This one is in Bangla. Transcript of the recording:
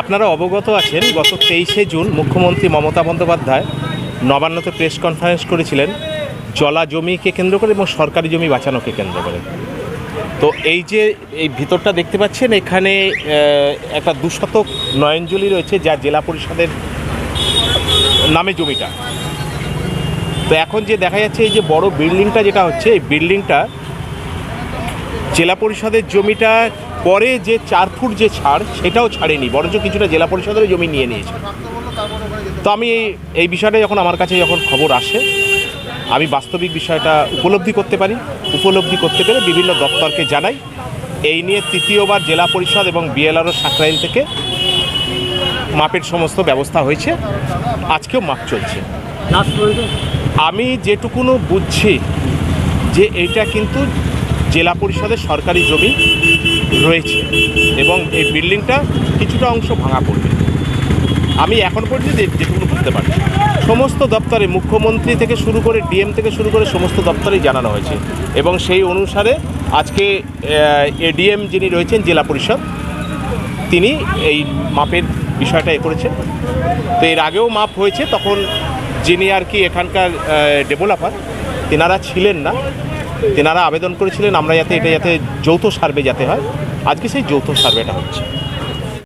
আপনারা অবগত আছেন, গত তেইশে জুন মুখ্যমন্ত্রী মমতা বন্দ্যোপাধ্যায় নবান্নতে প্রেস কনফারেন্স করেছিলেন, জলা জমিকে কেন্দ্র করে এবং সরকারি জমি বাঁচানোকে কেন্দ্র করে। তো এই যে, এই ভিতরটা দেখতে পাচ্ছেন, এখানে একটা দুশতক নয়নজলি রয়েছে যা জেলা পরিষদের নামে জমিটা। তো এখন যে দেখা যাচ্ছে এই যে বড় বিল্ডিংটা যেটা হচ্ছে, এই বিল্ডিংটা জেলা পরিষদের জমিটা পরে যে চার ফুট যে ছাড়, সেটাও ছাড়েনি, বরঞ্চ কিছুটা জেলা পরিষদের জমি নিয়ে নিয়েছে। তো আমি এই- এই বিষয়টা যখন আমার কাছে যখন খবর আসে, আমি বাস্তবিক বিষয়টা উপলব্ধি করতে পারি, উপলব্ধি করতে পেরে বিভিন্ন দপ্তরকে জানাই। এই নিয়ে তৃতীয়বার জেলা পরিষদ এবং বিএলআরও সাকরাইল থেকে মাপের সমস্ত ব্যবস্থা হয়েছে। আজকেও মাপ চলছে। আমি যেটুকুনো বুঝছি যে এইটা কিন্তু জেলা পরিষদের সরকারি জমি রয়েছে এবং এই বিল্ডিংটা কিছুটা অংশ ভাঙা পড়বে। আমি এখন পর্যন্ত যে- যেটুকুনো বুঝতে পারছি। সমস্ত দপ্তরে মুখ্যমন্ত্রী থেকে শুরু করে ডিএম থেকে শুরু করে সমস্ত দপ্তরেই জানানো হয়েছে এবং সেই অনুসারে আজকে এডিএম যিনি রয়েছেন, জেলা পরিষদ, তিনি এই মাপের বিষয়টা এ করেছেন। তো এর আগেও মাপ হয়েছে, তখন যিনি আর কি এখানকার ডেভেলপার তেনারা ছিলেন না। তেনারা আবেদন করেছিলেন, আমরা যাতে এটা যাতে যৌথ সার্ভে যাতে হয়। আজকে সেই যৌথ সার্ভেটা হচ্ছে।